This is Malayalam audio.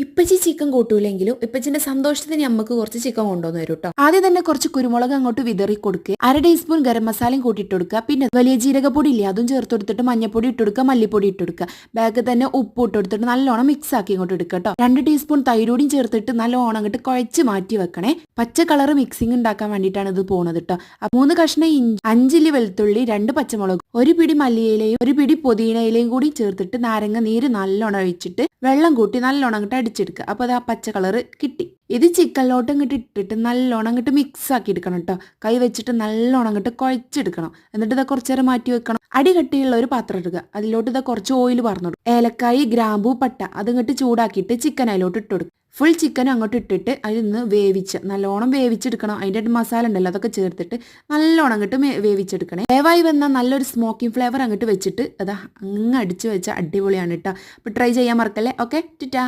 и ഇപ്പച്ചി ചിക്കൻ കൂട്ടൂലെങ്കിലും ഇപ്പച്ചിന്റെ സന്തോഷത്തിന് നമുക്ക് കുറച്ച് ചിക്കൻ കൊണ്ടുവന്ന് വരും കേട്ടോ ആദ്യം തന്നെ കുറച്ച് കുരുമുളക് അങ്ങോട്ട് വിതറി കൊടുക്കുക അര ടീസ്പൂൺ ഗരം മസാലയും കൂട്ടിയിട്ട് കൊടുക്കുക പിന്നെ വലിയ ജീരകപ്പൊടി ഇല്ലേ അതും ചേർത്ത് കൊടുത്തിട്ട് മഞ്ഞപ്പൊടി ഇട്ട് കൊടുക്കുക മല്ലിപ്പൊടി ഇട്ട് കൊടുക്കുക ബാഗ് തന്നെ ഉപ്പ് ഇട്ട് കൊടുത്തിട്ട് നല്ലോണം മിക്സ് ആക്കി ഇങ്ങോട്ട് എടുക്കുക കേട്ടോ രണ്ട് ടീസ്പൂൺ തൈരൂടിയും ചേർത്തിട്ട് നല്ലോണം അങ്ങോട്ട് കുഴച്ച് മാറ്റി വെക്കണേ. പച്ച കളർ മിക്സിംഗ് ഉണ്ടാക്കാൻ വേണ്ടിയിട്ടാണ് ഇത് പോണത് കേട്ടോ മൂന്ന് കഷ്ണം ഇഞ്ചി അഞ്ചില്ലി വെളുത്തുള്ളി രണ്ട് പച്ചമുളക് ഒരു പിടി മല്ലിയിലയും ഒരു പിടി പുതിനയിലയും കൂടി ചേർത്തിട്ട് നാരങ്ങ നീര് നല്ലോണം ഒഴിച്ചിട്ട് വെള്ളം കൂട്ടി നല്ലോണം അങ്ങോട്ട് അടിച്ചെടുക്കുക അപ്പോൾ അത് ആ പച്ച കളറ് കിട്ടി. ഇത് ചിക്കനിലോട്ട് ഇങ്ങോട്ട് ഇട്ടിട്ട് നല്ലോണം അങ്ങോട്ട് മിക്സ് ആക്കി എടുക്കണം കേട്ടോ കൈ വെച്ചിട്ട് നല്ലോണം അങ്ങോട്ട് കുഴച്ചെടുക്കണം. എന്നിട്ട് ഇത് കുറച്ച് നേരം മാറ്റി വെക്കണം. അടി കട്ടിയുള്ള ഒരു പാത്രം എടുക്കുക അതിലോട്ട് ഇത് കുറച്ച് ഓയിൽ പറഞ്ഞു ഏലക്കായി ഗ്രാമ്പൂ പട്ട അതിങ്ങോട്ട് ചൂടാക്കിയിട്ട് ചിക്കൻ അതിലോട്ട് ഇട്ട് കൊടുക്കുക ഫുൾ ചിക്കൻ അങ്ങോട്ട് ഇട്ടിട്ട് അതിൽ നിന്ന് വേവിച്ച് നല്ലോണം വേവിച്ചെടുക്കണം. അതിന്റെ മസാല ഉണ്ടല്ലോ അതൊക്കെ ചേർത്തിട്ട് നല്ലോണം അങ്ങോട്ട് വേവിച്ചെടുക്കണേ. വേവായി വന്ന നല്ലൊരു സ്മോക്കിംഗ് ഫ്ലേവർ അങ്ങോട്ട് വെച്ചിട്ട് അതാ അങ്ങ് അടിച്ച് വെച്ചാൽ അടിപൊളിയാണ് കേട്ടോ അപ്പോൾ ട്രൈ ചെയ്യാൻ മറക്കല്ലേ? ഓക്കെ ടിറ്റാ.